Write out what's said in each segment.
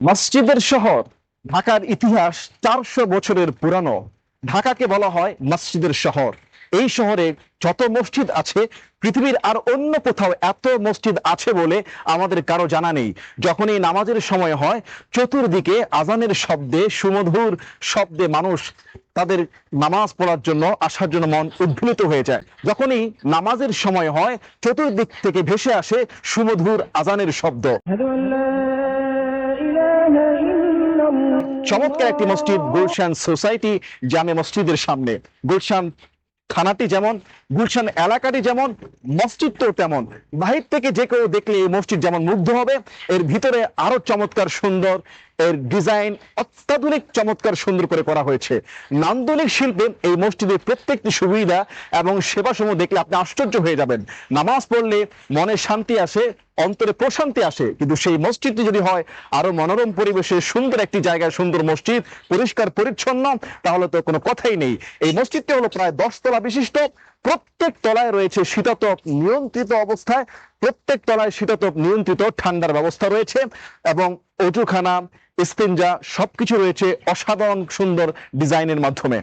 মসজিদের শহর, ঢাকার ইতিহাস চারশো বছরের পুরানো। ঢাকাকে বলা হয় মসজিদের শহর। এই শহরে যত মসজিদ আছে, পৃথিবীর আর অন্য কোথাও এত মসজিদ আছে বলে আমাদের কারও জানা নেই। যখন এই নামাজের সময় হয়, চতুর্দিকে আজানের শব্দে, সুমধুর শব্দে মানুষ তাদের নামাজ পড়ার জন্য, আসার জন্য মন উদ্ভিলিত হয়ে যায়। যখনই নামাজের সময় হয়, চতুর্দিক থেকে ভেসে আসে সুমধুর আজানের শব্দ। চমৎকার একটি মসজিদ, গুলশান সোসাইটি, জামে মসজিদের সামনে। গুলশান থানাটি যেমন, গুলশান এলাকাটি যেমন মসজিদ তো তেমন। বাহির থেকে যে কেউ দেখলে এই মসজিদ যেমন মুগ্ধ হবে, এর ভিতরে আরও চমৎকার, সুন্দর এর ডিজাইন অত্যাধুনিক, চমৎকার, সুন্দর করে করা হয়েছে। নান্দনিক শিল্পে এই মসজিদের প্রত্যেকটি সুবিধা এবং সেবাসমূহ দেখলে আপনি আশ্চর্য হয়ে যাবেন। নামাজ পড়লে মনে শান্তি আসে, অন্তরে প্রশান্তি আসে। কিন্তু সেই মসজিদটি যদি হয়, আরও মনোরম পরিবেশে সুন্দর একটি জায়গায় সুন্দর মসজিদ, পরিষ্কার, পরিচ্ছন্ন, তাহলে তো কোনো কথাই নেই। এই মসজিদটি হলো প্রায় দশ তলা বিশিষ্ট। প্রত্যেক তলায় রয়েছে শীতাতপ নিয়ন্ত্রিত অবস্থায়, প্রত্যেক তলায় শীতাতপ নিয়ন্ত্রিত ঠান্ডার ব্যবস্থা রয়েছে এবং অজুখানা ইস্তেঞ্জা সবকিছু রয়েছে অসাধারণ সুন্দর ডিজাইনের মাধ্যমে।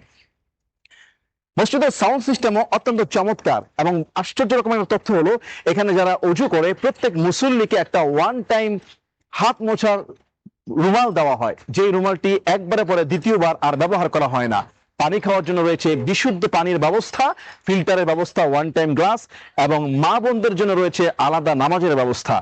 মসজিদের সাউন্ড সিস্টেমও অত্যন্ত চমৎকার এবং আশ্চর্য রকমের তথ্য হলো, এখানে যারা অজু করে, প্রত্যেক মুসল্লিকে একটা ওয়ান টাইম হাত মোছার রুমাল দেওয়া হয়। যে রুমালটি একবারে পরে দ্বিতীয়বার আর ব্যবহার করা হয় না। পানি খাওয়ার জন্য রয়েছে বিশুদ্ধ পানির ব্যবস্থা, ফিল্টারের ব্যবস্থা ওয়ান টাইম গ্লাস এবং মা বোনদের জন্য রয়েছে আলাদা নামাজের ব্যবস্থা।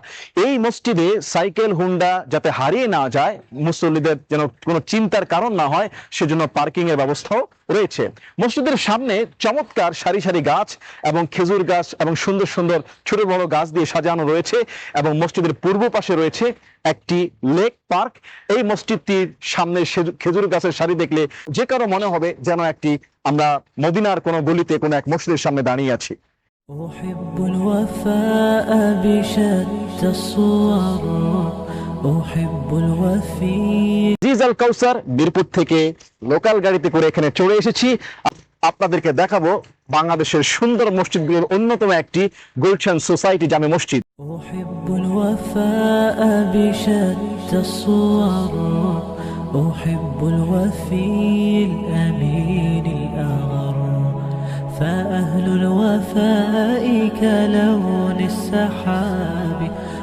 এই মসজিদে সাইকেল, হুন্ডা যাতে হারিয়ে না যায়, মুসল্লিদের যেন কোনো চিন্তার কারণ না হয়, সেজন্য পার্কিং এর ব্যবস্থাও রয়েছে মসজিদের সামনে চমৎকার সারি সারি গাছ এবং খেজুর গাছ এবং সুন্দর সুন্দর ছোট বড় গাছ দিয়ে সাজানো রয়েছে এবং মসজিদের পূর্ব পাশে রয়েছে একটি লেক পার্ক এই মসজিদটির সামনে সেজু- খেজুর গাছের সারি দেখলে যে কারো মনে হবে যেন একটি আমরা মদিনার কোনো গলিতে কোনো এক মসজিদের সামনে দাঁড়িয়ে আছি أحب الوفاء بشتى الصور أحب الوفي জিজাল কাউসার মিরপুর থেকে লোকাল গাড়িতে করে এখানে চলে এসেছি আপনাদেরকে দেখাবো বাংলাদেশের সুন্দর মসজিদগুলোর অন্যতম একটি গুলশান সোসাইটি জামে মসজিদ أحب الوفاء بشتى الصور أحب الوفي الأمين الأغر فأهل الوفاء كلون السحاب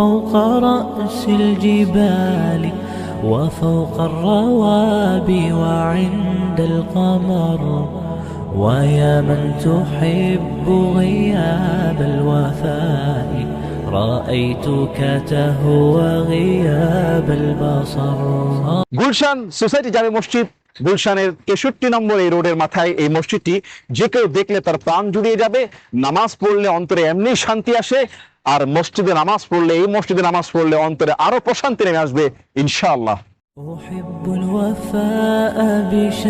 فوق رأس الجبال وفوق الروابي وعند القمر ويا من تحب غياب الوفاء رأيتك تهوى غياب البصر গুলশান সোসাইটি জামে মসজিদ গুলশানের তেষট্টি নম্বর এই রোডের মাথায় এই মসজিদটি। যে কেউ দেখলে তার প্রাণ জুড়িয়ে যাবে। নামাজ পড়লে অন্তরে এমনি শান্তি আসে। আর মসজিদে নামাজ পড়লে, এই মসজিদে নামাজ পড়লে অন্তরে আরও প্রশান্তি নেমে আসবে, ইনশাআল্লাহ।